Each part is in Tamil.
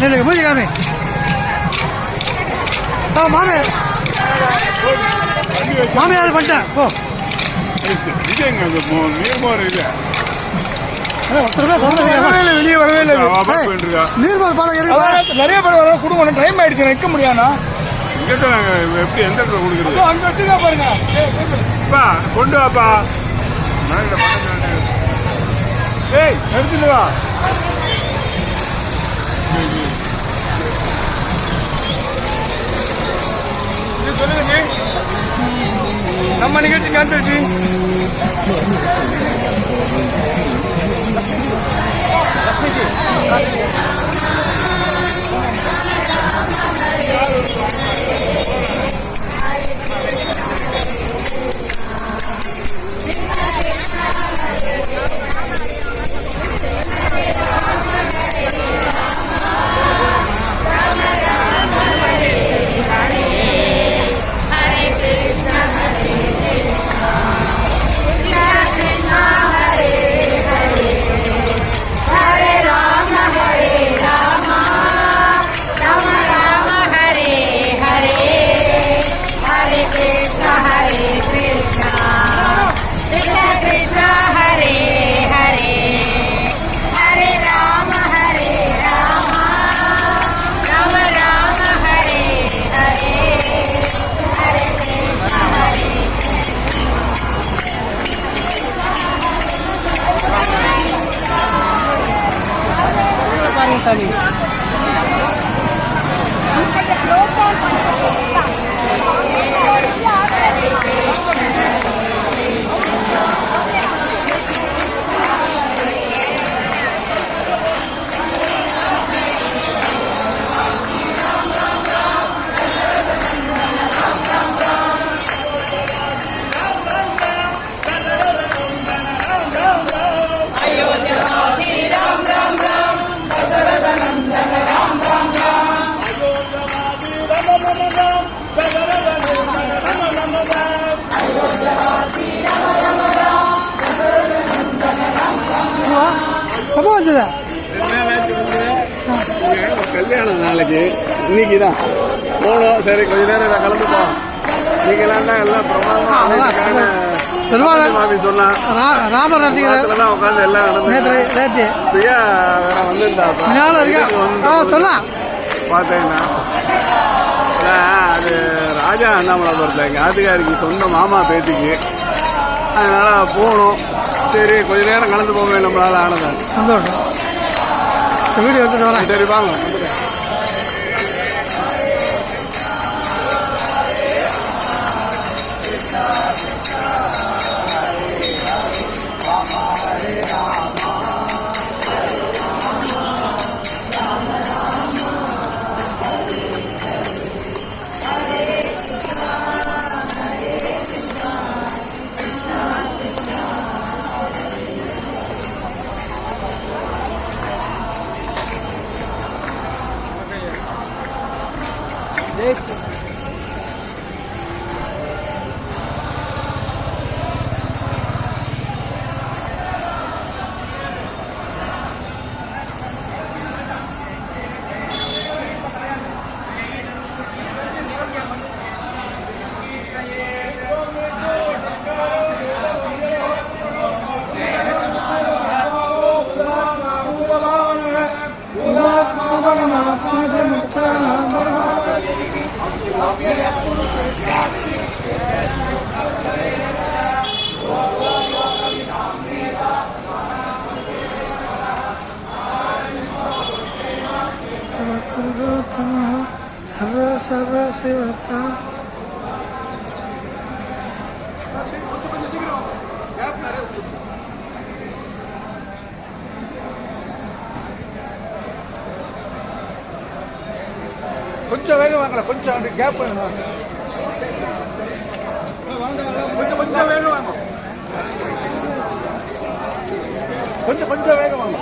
நில்லு மூஞ்சி காமி. ஆ மாமியார் பண்ணிட்டேன் போ. நீர்மோர் வெளியே வரவே இல்லை. பாலம் அதான் நிறைய பேர் வர கொடுக்கணும் டைம் ஆயிடுச்சு நிற்க நாங்க எப்படி எந்த இடத்துல கொடுக்குறது? அங்க வச்சுக்கா பாருங்க. கொண்டு வாப்பா. ஏய் எடுத்துட்டு வா. சொல்லுங்க ஜி. நம்ம நிகழ்ச்சி கேன்சல் ஜி Hare பாருங்க எப்போ வந்தது கல்யாணம் நாளைக்கு இன்னைக்கு தான் போனோம். சரி கொஞ்ச நேரம் நான் கலந்துப்போம். நீங்களாம் தான் எல்லாம் பிரமாதமாக சொன்னான் ராமர் உட்காந்து எல்லாம் நேற்று நேற்று. வந்திருந்தா இருக்கா? சொல்லலாம். பார்த்தேன்னா? அதான் அது ராஜா அண்ணாமலைபுரத்தில் எங்கள் ஆத்துக்காரிக்கு சொந்த மாமா பேத்திக்கு. அதனால் போகணும் சரி கொஞ்ச நேரம் கலந்து போக நம்மளால ஆனதான் சந்தோஷம். வீடியோ வரேன். சரி வாங்க. சர்வ சிவத்தா கொஞ்சம் வேகம் வாங்கல கொஞ்சம் கேப் வேணும் கொஞ்சம் கொஞ்சம் வேகம் வாங்க. கொஞ்சம் கொஞ்சம் வேகம் வாங்க.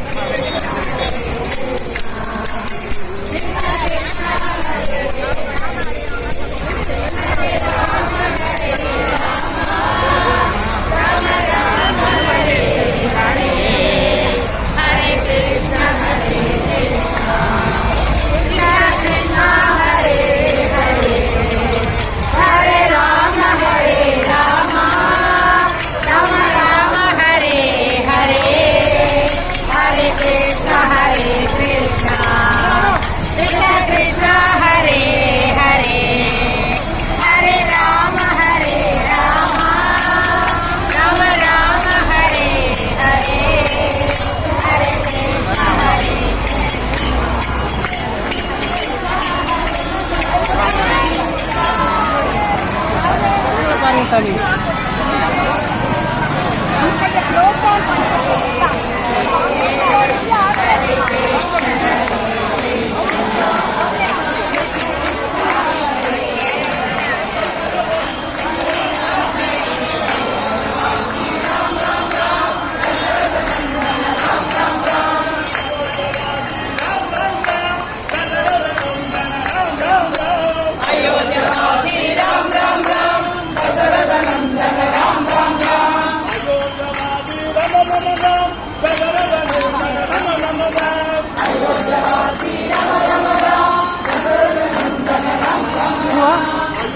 Thank you.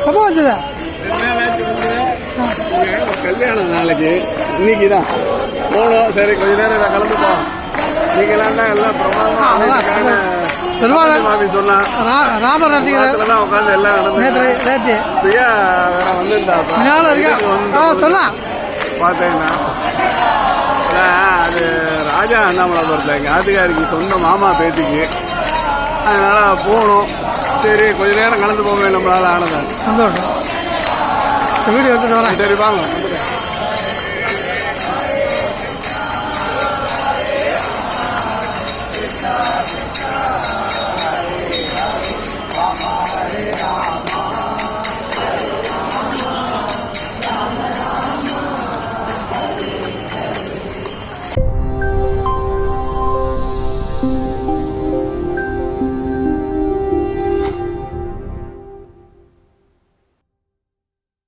எப்போ வந்ததா கல்யாணம் நாளைக்கு இன்னைக்கு தான் போகணும் சரி கொஞ்ச நேரம் இதை கலந்துப்போம். நீங்களாம் தான் எல்லாம் பிரமாதமா அமைதிக்கான பெருமாள் மாமி சொன்னா ரா- ராமர் உட்காந்து எல்லாம் நேற்று நேற்று. வந்திருந்தா இருக்கா? சொல்லலாம். பார்த்தேன்னா? அதான் அது ராஜா அண்ணாமலைபுரத்தில் எங்கள் ஆத்துக்காரிக்கு சொந்த மாமா பேத்திக்கு. அதனால் போகணும் சரி கொஞ்ச நேரம் கலந்து போவேன் நம்மளால ஆனதான் சந்தோஷம். வீடியோ எடுத்துட்டு வரேன். சரி வாங்க.